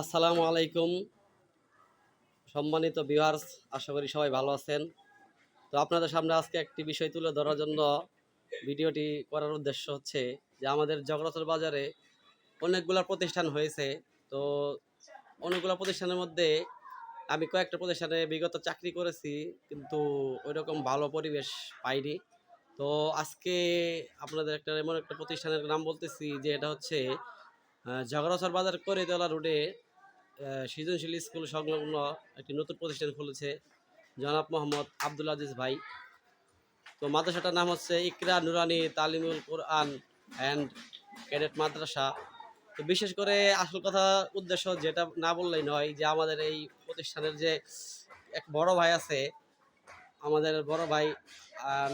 আসসালামু আলাইকুম। সম্মানিত ভিউয়ার্স আশা করি সবাই ভালো আছেন। তো আপনাদের সামনে আজকে একটি বিষয় তুলে ধরার জন্য ভিডিওটি করার উদ্দেশ্য হচ্ছে যে আমাদের জগরতর বাজারে অনেকগুলো প্রতিষ্ঠান হয়েছে। তো অনেকগুলো প্রতিষ্ঠানের মধ্যে আমি কয়েকটা প্রতিষ্ঠানে বিগত চাকরি করেছি, কিন্তু ওইরকম ভালো পরিবেশ পাইনি। তো আজকে আপনাদের একটা এমন একটা প্রতিষ্ঠানের নাম বলতেছি, যে এটা হচ্ছে ঝগড়াছর বাজার করিতলা রোডে সৃজনশীল স্কুল সংলগ্ন একটি নতুন প্রতিষ্ঠান খুলেছে জনাব মোহাম্মদ আব্দুল আজিজ ভাই। তো মাদ্রাসাটার নাম হচ্ছে ইকরা নুরানি তালিমুল কোরআন অ্যান্ড ক্যাডেট মাদ্রাসা। তো বিশেষ করে আসল কথা উদ্দেশ্য যেটা না বললেই নয় যে আমাদের এই প্রতিষ্ঠানের যে এক বড় ভাই আছে, আমাদের বড় ভাই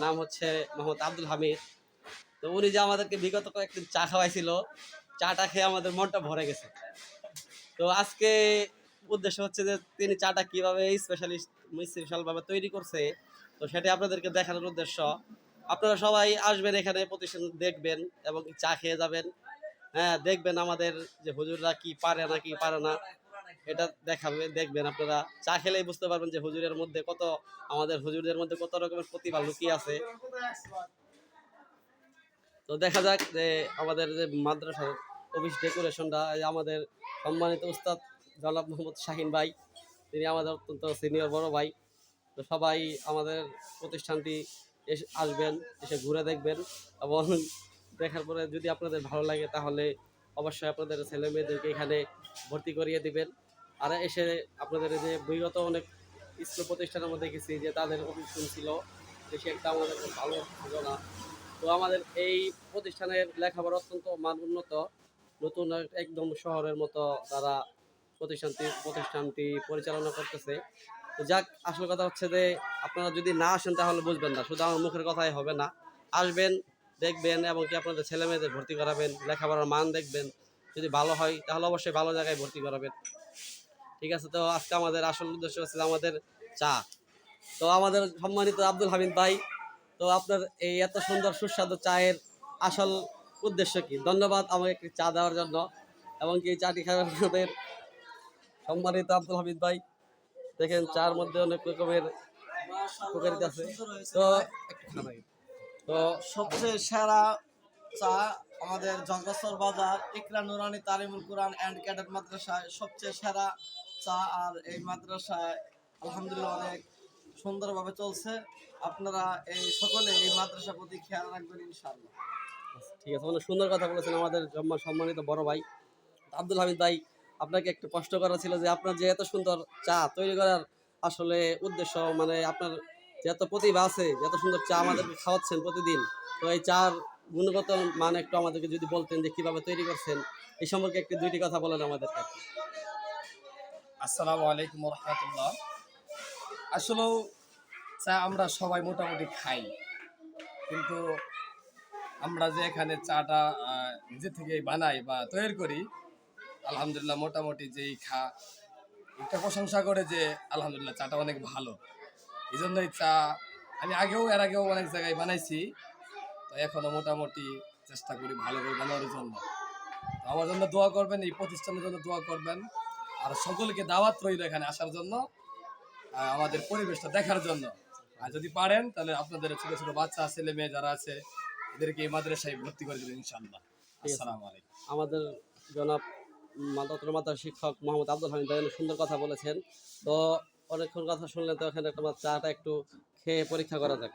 নাম হচ্ছে মোহাম্মদ আব্দুল হামিদ। তো উনি যে আমাদেরকে বিগত কয়েকদিন চা খাওয়াইছিল চাটা খেয়ে আমাদের মনটা ভরে গেছে। তো আজকে উদ্দেশ্য হচ্ছে যে তিনি চাটা কীভাবে স্পেশালিস্ট স্পেশালভাবে তৈরি করছে, তো সেটা আপনাদেরকে দেখানোর উদ্দেশ্য। আপনারা সবাই আসবেন এখানে, প্রতিষ্ঠান দেখবেন এবং চা খেয়ে যাবেন। হ্যাঁ দেখবেন আমাদের যে হুজুররা কি পারে না কি পারে না, এটা দেখাবে, দেখবেন আপনারা। চা খেলেই বুঝতে পারবেন যে হুজুরের মধ্যে কত, আমাদের হুজুরদের মধ্যে কত রকমের প্রতিভা লুকিয়ে আছে। তো দেখা যাক যে আমাদের যে মাদ্রাসার অফিস ডেকোরেশনটা আমাদের সম্মানিত উস্তাদ জনাব মোহাম্মদ শাহিন ভাই, তিনি আমাদের অত্যন্ত সিনিয়র বড় ভাই। তো সবাই আমাদের প্রতিষ্ঠানটি এসে আসবেন, এসে ঘুরে দেখবেন এবং দেখার পরে যদি আপনাদের ভালো লাগে তাহলে অবশ্যই আপনাদের ছেলে মেয়েদেরকে এখানে ভর্তি করিয়ে দিবেন। আর এসে আপনাদের যে বিগত অনেক স্কুল প্রতিষ্ঠানের মধ্যে দেখেছি যে তাদের অভিযোগ ছিল বেশি একটা আমাদের ভালো ছিল না। তো আমাদের এই প্রতিষ্ঠানের লেখাপড়া অত্যন্ত মান উন্নত। নতুন একদম শহরের মতো তারা প্রতিষ্ঠানটি প্রতিষ্ঠানটি পরিচালনা করতেছে। তো যাক, আসল কথা হচ্ছে যে আপনারা যদি না আসেন তাহলে বুঝবেন না। শুধু আমার মুখের কথাই হবে না। আসবেন, দেখবেন এবং কি আপনাদের ছেলে মেয়েদের ভর্তি করাবেন, লেখাপড়ার মান দেখবেন। যদি ভালো হয়, তাহলে অবশ্যই ভালো জায়গায় ভর্তি করাবেন। ঠিক আছে, তো আজকে আমাদের আসল উদ্দেশ্য হচ্ছে আমাদের চা। তো আমাদের সম্মানিত আব্দুল হামিদ ভাই, তো আপনার এই এত সুন্দর সুস্বাদু চায়ের আসল উদ্দেশ্য কি? ধন্যবাদ আমাকে একটি চা দেওয়ার জন্য এবং কি এই চাটি খাওয়ার আমাদের সম্মানিত আব্দুল হামিদ ভাই। দেখেন চার মধ্যে অনেক রকমের উপকারিতা আছে। তো। তো সবচেয়ে সেরা চা আমাদের জগসর বাজার ইকরা নুরানি তালিমুল কোরআন অ্যান্ড ক্যাডেট মাদ্রাসায় সবচেয়ে সেরা চা আর এই মাদ্রাসায় আলহামদুলিল্লাহ অনেক সুন্দরভাবে চলছে। আপনারা এই সকলে এই মাদ্রাসার প্রতি খেয়াল রাখবেন ইনশাআল্লাহ। ঠিক আছে অনেক সুন্দর কথা বলেছেন আমাদের সম্মান- সম্মানিত বড় ভাই। আব্দুল হামিদ ভাই, আপনাকে একটু কষ্ট করা ছিল যে আপনার যে এত সুন্দর চা তৈরি করার আসলে উদ্দেশ্য মানে আপনার যে এত প্রতিভা আছে এত সুন্দর চা আমাদেরকে খাওয়াচ্ছেন প্রতিদিন, তো এই চার গুণগত মান একটু আমাদেরকে যদি বলতেন যে কীভাবে তৈরি করছেন, এই সম্পর্কে একটু দুইটি কথা বলেন আমাদেরকে আসসালামু আলাইকুম রহমতুল্লাহ আসলেও চা আমরা সবাই মোটামুটি খাই, কিন্তু আমরা যে এখানে চাটা নিজে থেকে বানাই বা তৈরি করি, আলহামদুলিল্লাহ মোটামুটি যেই খা একটা প্রশংসা করে যে আলহামদুলিল্লাহ চাটা অনেক ভালো। এই জন্যই চা, আমি আগেও, এর আগেও অনেক জায়গায় বানাইছি, তো এখনও মোটামুটি চেষ্টা করি ভালো করে বানানোর জন্য। তো আমার জন্য দোয়া করবেন, এই প্রতিষ্ঠানের জন্য দোয়া করবেন। আর সকলকে দাওয়াত রইল এখানে আসার জন্য আমাদের পরিবেশটা দেখার জন্য। আর যদি পারেন, তাহলে আপনাদের ছোটো ছোটো বাচ্চা, ছেলে মেয়ে যারা আছে এদেরকে এই মাদ্রাসায় ভর্তি করে দিলেন ইনশাআল্লাহ। আসসালামু আলাইকুম। আমাদের জনাব মাদ্রাসার মাতার শিক্ষক মোহাম্মদ আব্দুল হামিদ ভাই সুন্দর কথা বলেছেন। তো অনেকক্ষণ কথা শুনলে তো এখানে একটা চাটা একটু খেয়ে পরীক্ষা করা যাক।